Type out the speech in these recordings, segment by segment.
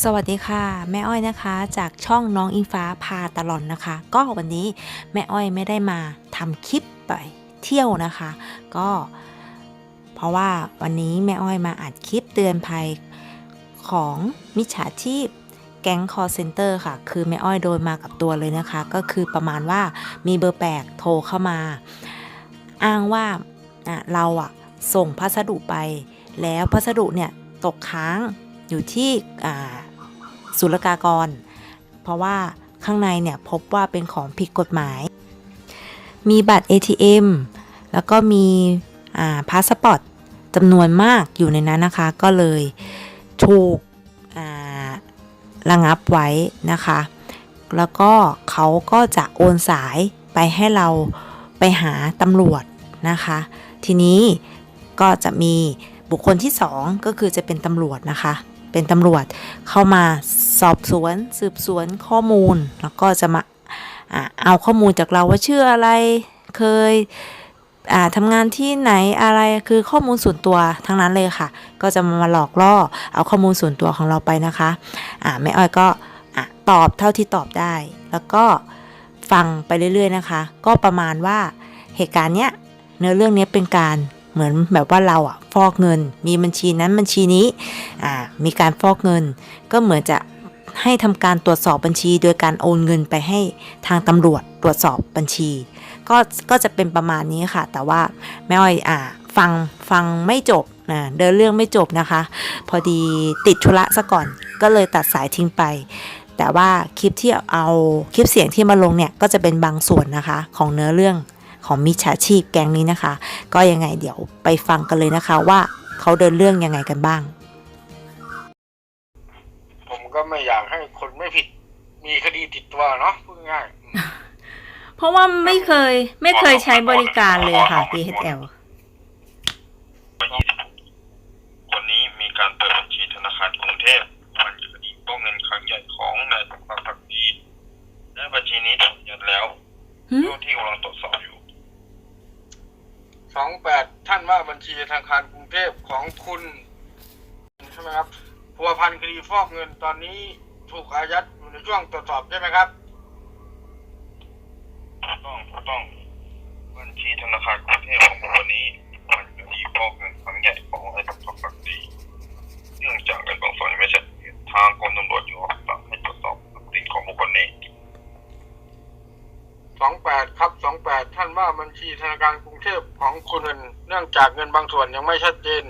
สวัสดีค่ะ แม่อ้อยนะคะ จากช่องน้องอิงฟ้าพาตลอนนะคะ ก็วันนี้แม่อ้อยไม่ได้มาทำคลิปไปเที่ยวนะคะ ก็ เพราะว่าวันนี้แม่อ้อยมาอัดคลิปเตือนภัยของมิจฉาชีพแก๊งคอร์เซนเตอร์ค่ะ คือแม่อ้อยโดนมากับตัวเลยนะคะ ก็คือประมาณว่ามีเบอร์แปลกโทรเข้ามา อ้างว่าเราอะส่งพัสดุไป แล้วพัสดุเนี่ยตกค้าง อยู่ที่ศุลกากร เพราะว่าข้างในเนี่ยพบว่าเป็นของผิดกฎหมาย มีบัตร ATM แล้วก็มีาพาสปอร์ตจำนวนมากอยู่ในนั้นนะคะ ก็เลยถูกระงับไว้นะคะ แล้วก็เขาก็จะโอนสายไปให้เราไปหาตำรวจนะคะ ทีนี้ก็จะมีบุคคลที่ 2 ก็คือจะเป็นตำรวจนะคะ เป็นตำรวจเข้ามาสอบสวนสืบสวนข้อมูล แล้วก็จะมาเอาข้อมูลจากเราว่าชื่ออะไรเคยอ่าทำงานที่ไหนอะไรคือข้อมูลส่วนตัวทั้งนั้นเลยค่ะ ก็จะมาหลอกล่อเอาข้อมูลส่วนตัวของเราไปนะคะอ่าแม่อ้อยก็ตอบเท่าที่ตอบได้ แล้วก็ฟังไปเรื่อยๆนะคะ ก็ประมาณว่าเหตุการณ์เนี้ยเนื้อเรื่องนี้เป็นการ เหมือนแบบว่าเราอะฟอกเงิน มีบัญชีนั้นบัญชีนี้อ่ามีการฟอกเงิน ก็เหมือนจะให้ทำการตรวจสอบบัญชี โดยการโอนเงินไปให้ทางตำรวจตรวจสอบบัญชี ก็ก็จะเป็นประมาณนี้ค่ะ แต่ว่าแม่อ้อยอ่าฟังฟังไม่จบนะเดินเรื่องไม่จบนะคะ พอดีติดธุระซะก่อนก็เลยตัดสายทิ้งไป แต่ว่าคลิปที่เอาคลิปเสียงที่มาลงเนี่ยก็จะเป็นบางส่วนนะคะ ของเนื้อเรื่อง ของมิจฉาชีพแก๊งนี้นะคะ ก็ยังไงเดี๋ยวไปฟังกันเลยนะคะว่าเขาเดินเรื่องยังไงกันบ้าง ผมก็ไม่อยากให้คนไม่ผิดมีคดีติดตัวเนาะพูดง่ายๆอืมเพราะว่าไม่เคยไม่เคยใช้บริการเลยค่ะ DHL วันนี้มีการเปิดบัญชีธนาคารกรุงเทพมันคดีฟอกเงินครั้งใหญ่ของนายสมศักดิ์พักดีและบัญชีนี้ถูกยัดแล้วหืมเจ้าที่กำลังตรวจสอบอยู่ สองแปดท่านว่าบัญชีธนาคารกรุงเทพของคุณใช่ไหมครับพัวพันคดีฟอกเงินตอนนี้ถูกอายัดอยู่ในช่วงตรวจสอบใช่ไหมครับต้องถูกต้องบัญชีธนาคารกรุงเทพของวันนี้ สองแปดครับสองแปดท่านว่าบัญชีธนาคารกรุงเทพของคุณเนื่องจากเงินบางส่วนยังไม่ชัดเจน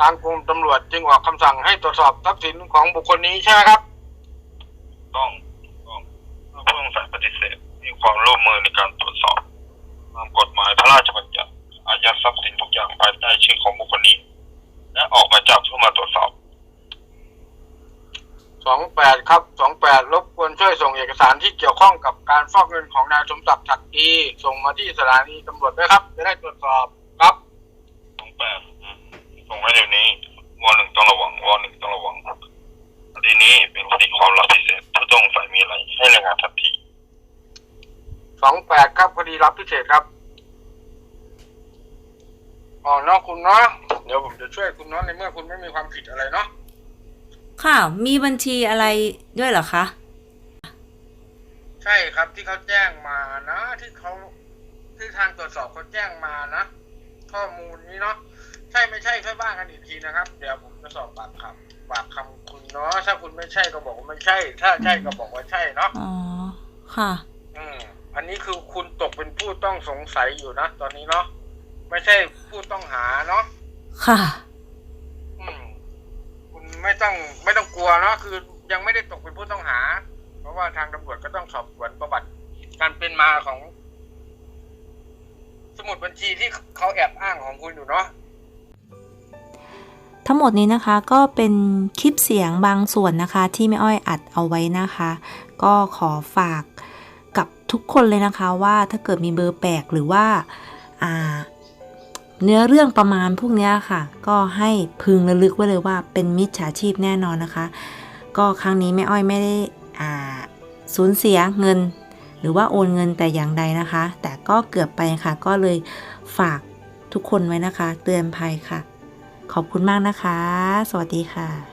ทางกรมตำรวจจึงออกคำสั่งให้ตรวจสอบทรัพย์สินของบุคคลนี้ใช่ไหมครับ ต้องต้องถ้าผู้ต้องสงสัยปฏิเสธมีความร่วมมือในการตรวจสอบตามกฎหมายพระราชบัญญัติอายัดทรัพย์สินทุกอย่างภายใต้ชื่อของบุคคลนี้ และออกหมายจับเพื่อมาตรวจสอบสองแปดครับสองแปดรบกวน ช่วยส่งเอกสารที่เกี่ยวข้องกับการฟอกเงินของนายสมศักดิ์ศักดีส่งมาที่สถานีตำรวจด้วยครับ จะได้ตรวจสอบครับสองแปดส่งไว้เดี๋ยวนี้วอหนึ่งต้องระวังวอหนึ่งต้องระวังคดีนี้เป็นคดีความลับพิเศษผู้ต้องสงสัยมีอะไรให้รายงานทันทีสองแปดครับคดีรับพิเศษครับอ๋อเนาะคุณเนาะเดี๋ยวผมจะช่วยคุณเนาะในเมื่อคุณไม่มีความผิดอะไรเนาะค่ะ มีบัญชีอะไรด้วยเหรอคะ ใช่ครับที่เขาแจ้งมานะ ที่เขาที่ทางตรวจสอบเขาแจ้งมานะ ข้อมูลนี้เนาะใช่ไม่ใช่ค่อยว่ากันอีกทีนะครับ เดี๋ยวผมจะสอบปากคำปากคำคุณเนาะถ้าคุณไม่ใช่ก็บอกว่าไม่ใช่ ถ้าใช่ก็บอกว่าใช่เนาะอ๋อค่ะ อืมอันนี้คือคุณตกเป็นผู้ต้องสงสัยอยู่นะตอนนี้เนาะไม่ใช่ผู้ต้องหาเนาะค่ะ อืม คุณไม่ต้องไม่ต้องกลัวเนาะคือยังไม่ได้ตกเป็นผู้ต้องหาเพ ราะว่าทางตำรวจก็ต้องสอบสวนประวัติการเป็นมาของ สมุดบัญชีที่เขาแอบอ้างของคุณอยู่เนาะทั้งหมดนี้นะคะก็เป็นคลิปเสียงบางส่วนนะคะ ที่แม่อ้อยอัดเอาไว้นะคะ ก็ขอฝากกับทุกคนเลยนะคะว่าถ้าเกิดมีเบอร์แปลกหรือว่าาเนื้อเรื่องประมาณพวกนี้ค่ะ ก็ให้พึงระลึกไว้เลยว่าเป็นมิจฉาชีพแน่นอนนะคะ ก็ครั้งนี้แม่อ้อยไม่ได้ สูญเสียเงิน หรือว่าโอนเงินแต่อย่างใดนะคะ แต่ก็เกือบไปค่ะ ก็เลยฝากทุกคนไว้นะคะ เตือนภัยค่ะ ขอบคุณมากนะคะ สวัสดีค่ะ